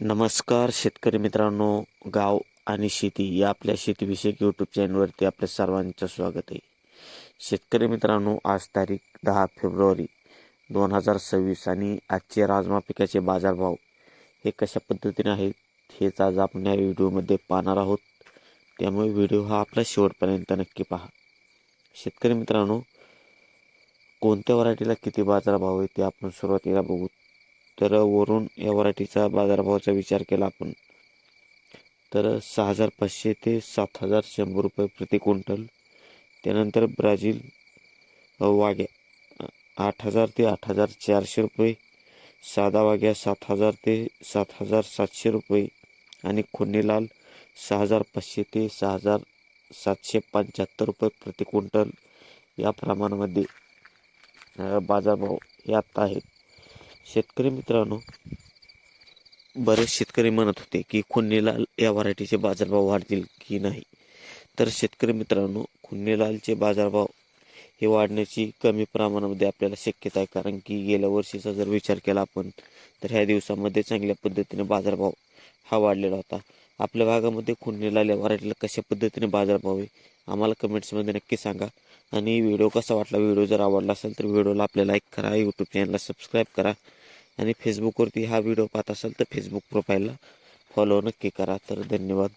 नमस्कार शेतकरी मित्रांनो गाव आणि शेती या आपल्या शेतीविषयक यूट्यूब चॅनलवरती आपल्या सर्वांचं स्वागत आहे. शेतकरी मित्रांनो आज तारीख दहा फेब्रुवारी दोन हजार सव्वीस आणि आजचे राजमा पिकाचे बाजारभाव हे कशा पद्धतीने आहेत हेच आज आपण या व्हिडिओमध्ये पाहणार आहोत. त्यामुळे व्हिडिओ हा आपला शेवटपर्यंत नक्की पहा. शेतकरी मित्रांनो कोणत्या व्हरायटीला किती बाजारभाव आहे ते आपण सुरुवातीला बघू. तर वरून या व्हरायटीचा बाजारभावाचा विचार केला आपण. तर सहा हजार पाचशे ते सात हजार शंभर रुपये प्रति क्विंटल. त्यानंतर ब्राझील वाघ्या आठ हजार ते आठ हजार चारशे रुपये साधा वाघ्या सात हजार ते सात हजार सातशे रुपये आणि खुन्नीलाल सहा हजार पाचशे ते सहा हजार सातशे पंच्याहत्तर रुपये प्रति क्विंटल या प्रमाणामध्ये बाजारभाव यात आहेत. शेतकरी मित्रांनो बरेच शेतकरी म्हणत होते की खुन्नीलाल या व्हरायटीचे बाजारभाव वाढतील की नाही. तर शेतकरी मित्रांनो खुन्नीलालचे बाजारभाव हे वाढण्याची कमी प्रमाणामध्ये आपल्याला शक्यता आहे. कारण की गेल्या वर्षीचा जर विचार केला आपण तर ह्या दिवसामध्ये चांगल्या पद्धतीने बाजारभाव हा वाढलेला होता. आपल्या भागामध्ये खुन्नीलाल या व्हरायटीला कशा पद्धतीने बाजारभाव आहे आम्हाला कमेंट्समध्ये नक्की सांगा. आणि व्हिडिओ कसा वाटला व्हिडिओ जर आवडला असेल तर व्हिडिओला आपल्या लाईक करा यूट्यूब चॅनलला सबस्क्राईब करा. आणि फेसबुकवरती हा व्हिडिओ पाहत असाल तर फेसबुक प्रोफाईलला फॉलो नक्की करा. तर धन्यवाद.